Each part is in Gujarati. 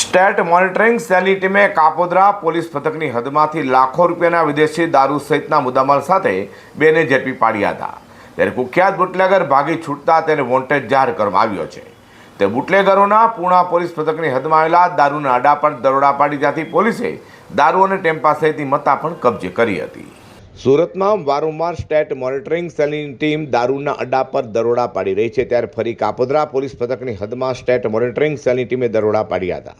સ્ટેટ મોનિટરિંગ સેલની ટીમે કાપોદ્રા પોલીસ પથકની હદમાંથી લાખો રૂપિયાના વિદેશી દારૂ સહિતના મુદ્દામાલ સાથે બેને ઝડપી પાડ્યા હતા. ત્યારે કુખ્યાત બુટલેગર ભાગી છૂટતા તેને વોન્ટેડ જાહેર કરવામાં આવ્યો છે. તે બુટલેગરોના પૂણા પોલીસ પથકની હદમાં આવેલા દારૂના અડા પર દરોડા પાડી ત્યાંથી પોલીસે દારૂ અને ટેમ્પા સહિતની મત્તા પણ કબજે કરી હતી. સુરતમાં વારંવાર સ્ટેટ મોનિટરિંગ સેલની ટીમ દારૂના અડ્ડા પર દરોડા પાડી રહી છે. ત્યારે ફરી કાપોદ્રા પોલીસ પથકની હદમાં સ્ટેટ મોનિટરિંગ સેલની ટીમે દરોડા પાડ્યા હતા.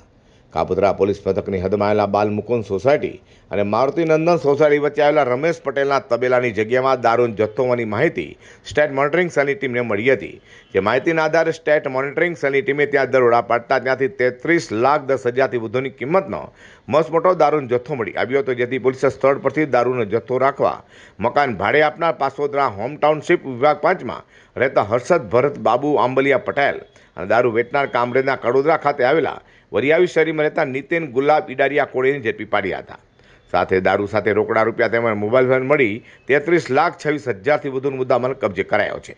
કાપોદ્રા પોલીસ પથકની હદમાં આવેલા બાલ મુકુંદ સોસાયટી અને મારુતિનંદન સોસાયટી વચ્ચે આવેલા રમેશ પટેલના તબેલાની જગ્યામાં દારૂનો જથ્થો માહિતી સ્ટેટ મોનિટરિંગ સેલની ટીમને મળી હતી. જે માહિતીના આધારે સ્ટેટ મોનિટરિંગ સેલની ટીમે ત્યાં દરોડા પાડતા ત્યાંથી તેત્રીસ લાખ દસ હજારથી વધુની કિંમતનો મસમોટો દારૂનો જથ્થો મળી આવ્યો હતો, જેથી પોલીસે સ્થળ પરથી દારૂનો જથ્થો રાખવા મકાન ભાડે આપનાર પાસોદરા હોમ ટાઉનશીપ વિભાગ પાંચમાં રહેતા હર્ષદ ભરત બાબુ આંબલિયા પટેલ અને દારૂ વેચનાર કામરેજના કડોદરા ખાતે આવેલા વરિયાવી શેરીમાં રહેતા નીતિન ગુલાબ ઈડારિયા કોળીને ઝડપી પાડ્યા હતા. સાથે દારૂ સાથે રોકડા રૂપિયા તેમજ મોબાઈલ ફોન મળી તેત્રીસ લાખ છવ્વીસ હજારથી વધુનો મુદ્દામાલ કબજે કરાયો છે.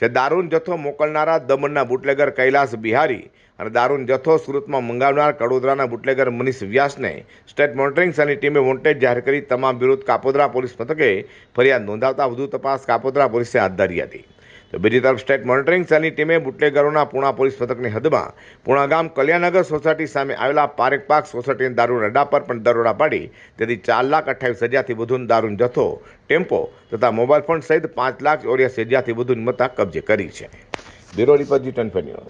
જે દારૂનો જથ્થો મોકલનારા દમણના બુટલેગર કૈલાસ બિહારી અને દારૂનો જથ્થો સુરતમાં મંગાવનાર કડોદરાના બુટલેગર મનીષ વ્યાસને સ્ટેટ મોનિટરિંગ સેલની ટીમે વોન્ટેડ જાહેર કરી. તમામ વિરુદ્ધ કાપોદરા પોલીસ મથકે ફરિયાદ નોંધાવતા વધુ તપાસ કાપોદરા પોલીસે હાથ ધરી હતી. તો બીજી તરફ સ્ટેટ મોનિટરિંગ સેલની ટીમે બુટલેગરોના પૂણા પોલીસ મથકની હદમાં પૂણા ગામ કલ્યાણનગર સોસાયટી સામે આવેલા પારેક પાક સોસાયટીના દારૂ રડા પર પણ દરોડા પાડી, તેથી ચાર લાખ અઠ્ઠાવીસ હજારથી વધુનો દારૂનો જથ્થો, ટેમ્પો તથા મોબાઈલ ફોન સહિત પાંચ લાખ ચોર્યાસી હજારથી વધુની મત્તા કબજે કરી છે. બ્યુરો રિપોર્ટ જી